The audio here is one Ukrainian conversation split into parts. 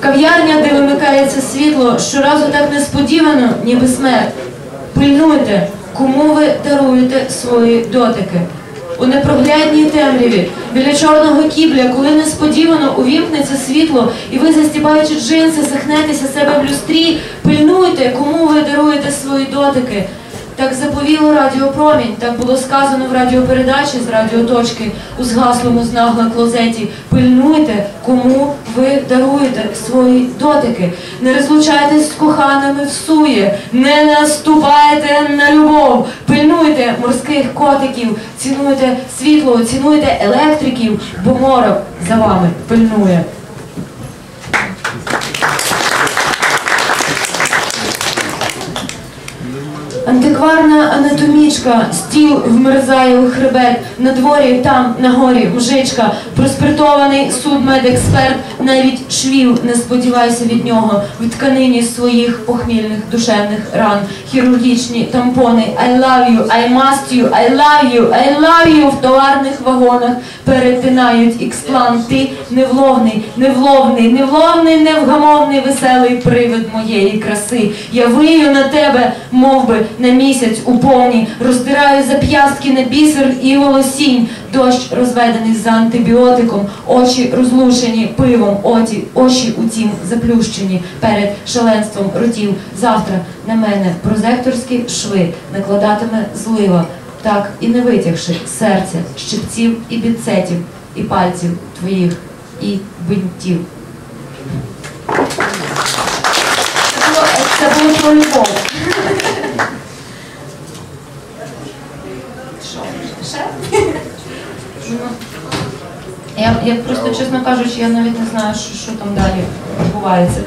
Кав'ярня, де вимикається світло, щоразу так несподівано, ніби смерть. Пильнуйте, кому ви даруєте свої дотики. У непроглядній темряві біля чорного кібля, коли несподівано увімкнеться світло, і ви, застібаючи джинси, сахнетеся себе в люстрі, пильнуйте, кому ви даруєте свої дотики. Так заповіло радіопромінь, так було сказано в радіопередачі з радіоточки у згаслому знагла клозеті. Пильнуйте, кому ви даруєте свої дотики. Не розлучайтесь з коханими всує, не наступайте на любов. Пильнуйте морських котиків, цінуйте світло, цінуйте електриків, бо морок за вами пильнує. Антикварна анатомічка, стіл вмерзає у хребет, на дворі там, на горі, мужичка, проспиртований судмедексперт, навіть швів не сподівайся від нього в тканині своїх похмільних душевних ран, хірургічні тампони, I love you, I must you, I love you, I love you в товарних вагонах перетинають іксплан. Ти невловний, невловний, невловний, невгамовний, веселий привид моєї краси. Я вию на тебе, мов би, на місяць у повні, роздираю зап'ястки на бісер і волосінь. Дощ розведений за антибіотиком, очі розлучені пивом, оті, очі утім заплющені перед шаленством ротів. Завтра на мене прозекторські шви накладатиме злива, так і не витягши серця, щипців і біцетів, і пальців твоїх, і бинтів. Це було про любов. Що? Ще? Ну, Я, просто, чесно кажучи, я навіть не знаю, що, що там далі відбувається.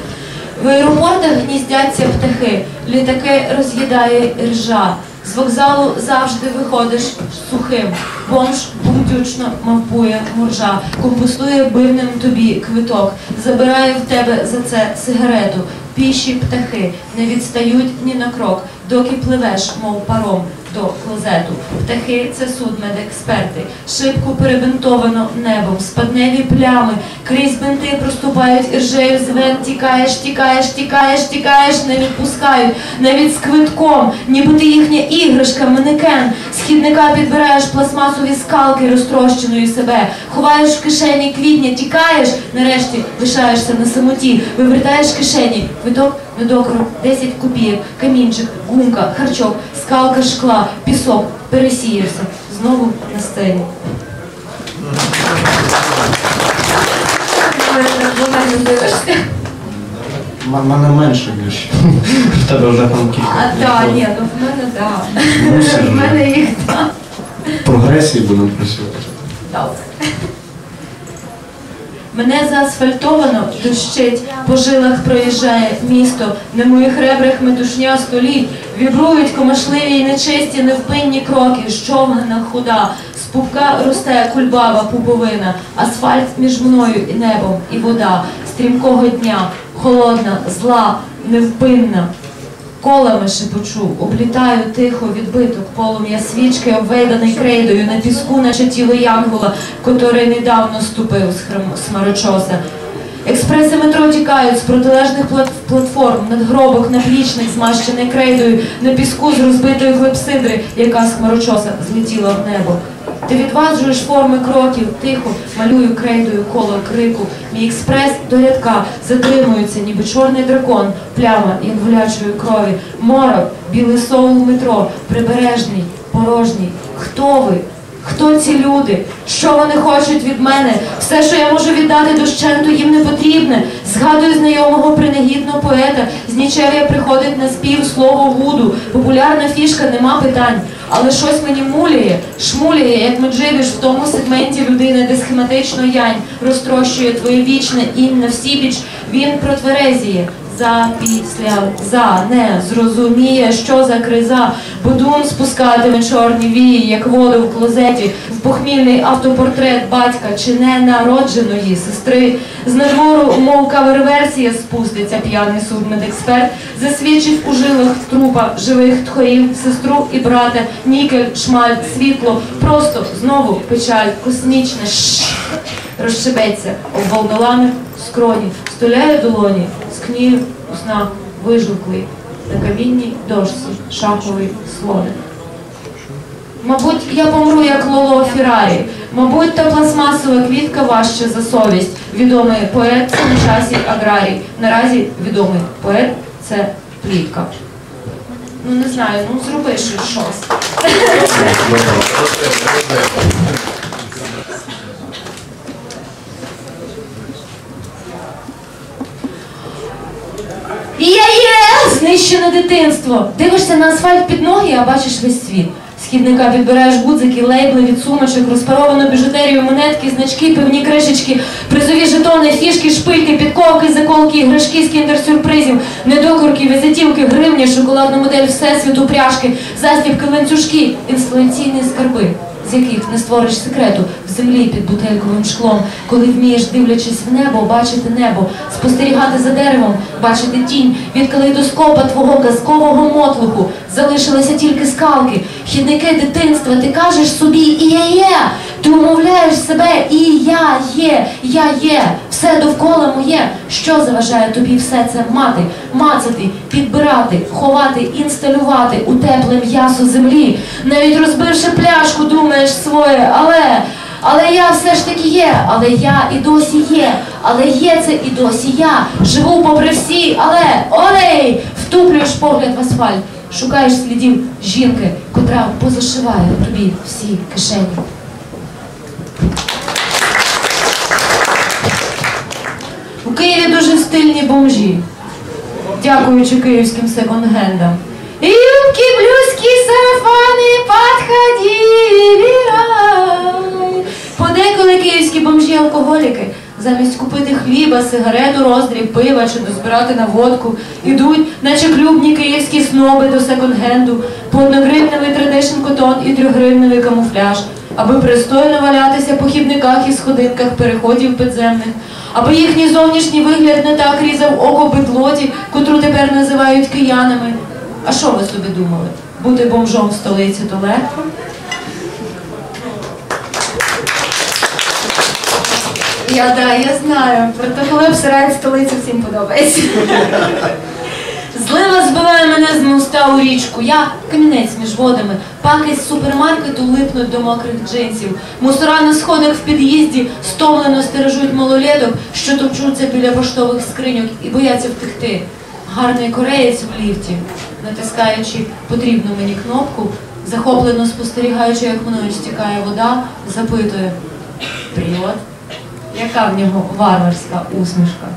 В аеропортах гніздяться птахи, літаки роз'їдає ржа. З вокзалу завжди виходиш сухим. Бомж бундючно мавпує моржа, компостує бивним тобі квиток, забирає в тебе за це сигарету. Піші птахи не відстають ні на крок, доки пливеш, мов паром до клозету. Птахи це судмедексперти. Шибку перебинтовано небом, спадневі плями, крізь бинти проступають іржею звен, тікаєш, тікаєш, тікаєш, тікаєш, не відпускають, навіть з квитком, ніби ти їхня іграшка, манекен. З хідника підбираєш пластмасові скалки розтрощеної себе, ховаєш в кишені квітня, тікаєш, нарешті лишаєшся на самоті, вивертаєш кишені, квиток недокрок, 10 копійок, камінчик, гумка, харчок, скалка шкла, пісок, пересієшся, знову на сцені. У мене менше більше. В тебе вже там кілька. А так, ні, ну в мене так. Мусиш В мене їх так. Прогресії будемо працювати. Добре. Мене заасфальтовано, дощить, по жилах проїжджає місто, на моїх ребрах метушня століть, вібрують комашливі й нечисті невпинні кроки, щовгана худа, з пупка росте кульбаба пуповина, асфальт між мною і небом, і вода, стрімкого дня, холодна, зла, невпинна. Колами шепочу, облітаю тихо відбиток полум'я свічки, обведаний крейдою на піску, наче тіло янгола, котрий недавно ступив з храм- смарочоса. Експреси метро тікають з протилежних плат- платформ, надгробок, наплічник, змащений крейдою, на піску з розбитої хлебсидри, яка з хмарочоса злетіла в небо. Ти відваджуєш форми кроків, тихо малюю крейдою коло крику. Мій експрес до рядка затримується, ніби чорний дракон, пляма інгулячої крові. Морок, білий соул метро, прибережний, порожній. Хто ви? Хто ці люди? Що вони хочуть від мене? Все, що я можу віддати дощенту, їм не потрібне. Згадую знайомого принагідного поета. З Нічев'я приходить на спів слово Гуду. Популярна фішка, нема питань. Але щось мені муляє, шмуляє, як Меджибіш в тому сегменті людини, де схематично янь розтрощує твоє вічне інна всібіч. Він протверезіє. За після за не зрозуміє, що за криза, Будун спускатиме чорні вії, як воду в клозеті, в похмільний автопортрет батька чи ненародженої сестри. З надвору, мов кавер-версія, спуститься п'яний судмедексперт, засвідчить у жилах трупа живих тхорів, сестру і брата, нікель, шмаль, світло, просто знову печаль, космічне. Шш розшибеться об волнолами скроні, стуляє долоні, скнів у снах вижуклий, на камінній дошці шаховий слоник. Мабуть, я помру, як Лоло Феррарі. Мабуть, та пластмасова квітка важче за совість. Відомий поет це на часі аграрій. Наразі відомий поет це плітка. Ну не знаю, ну зроби ще щось. І я є знищене дитинство. Дивишся на асфальт під ноги, а бачиш весь світ. З хідника підбираєш гудзики, лейбли від сумочок, розпаровану біжутерію, монетки, значки, пивні кришечки, призові жетони, фішки, шпильки, підковки, заколки, іграшки з кіндер-сюрпризів, недокорки, візитівки, гривні, шоколадну модель всесвіту, пряжки, застібки, ланцюжки, інсталяційні скарби, з яких не створиш секрету в землі під бутельковим шклом, коли вмієш, дивлячись в небо, бачити небо, спостерігати за деревом, бачити тінь від калейдоскопа твого казкового мотлуху. Залишилися тільки скалки, хідники дитинства. Ти кажеш собі і я є. Ти умовляєш себе, і я є, я є, все довкола моє. Що заважає тобі все це мати, мацати, підбирати, ховати, інсталювати у тепле м'ясо землі, навіть розбивши пляшку, думаєш своє, але. Але я все ж таки є, але я і досі є, але є це і досі я. Живу попри всі, але олей! Втуплюєш погляд в асфальт, шукаєш слідів жінки, котра позашиває тобі всі кишені. Києві дуже стильні бомжі, дякуючи київським секонд-гендам. Юбки, блузки, сарафани, вибирай. Подеколи київські бомжі-алкоголіки замість купити хліба, сигарету, роздріб, пива чи дозбирати на водку, ідуть, наче клубні київські сноби до секонд-генду, по одногривневий традишн котон і трьохгривневий камуфляж, аби пристойно валятися по хідниках і сходинках переходів підземних, аби їхній зовнішній вигляд не так різав око бедлоті, котру тепер називають киянами. А що ви собі думали? Бути бомжом в столиці то легко? Я да, я знаю. Проте коли обсирають столицю, всім подобається. Злива з моста у річку. Я камінець між водами. Паки з супермаркету липнуть до мокрих джинсів. Мусора на сходах в під'їзді стомлено стережуть малолеток, що топчуться біля поштових скриньок і бояться втекти. Гарний кореєць в ліфті, натискаючи потрібну мені кнопку, захоплено спостерігаючи, як мною стікає вода, запитує Привіт. Яка в нього варварська усмішка?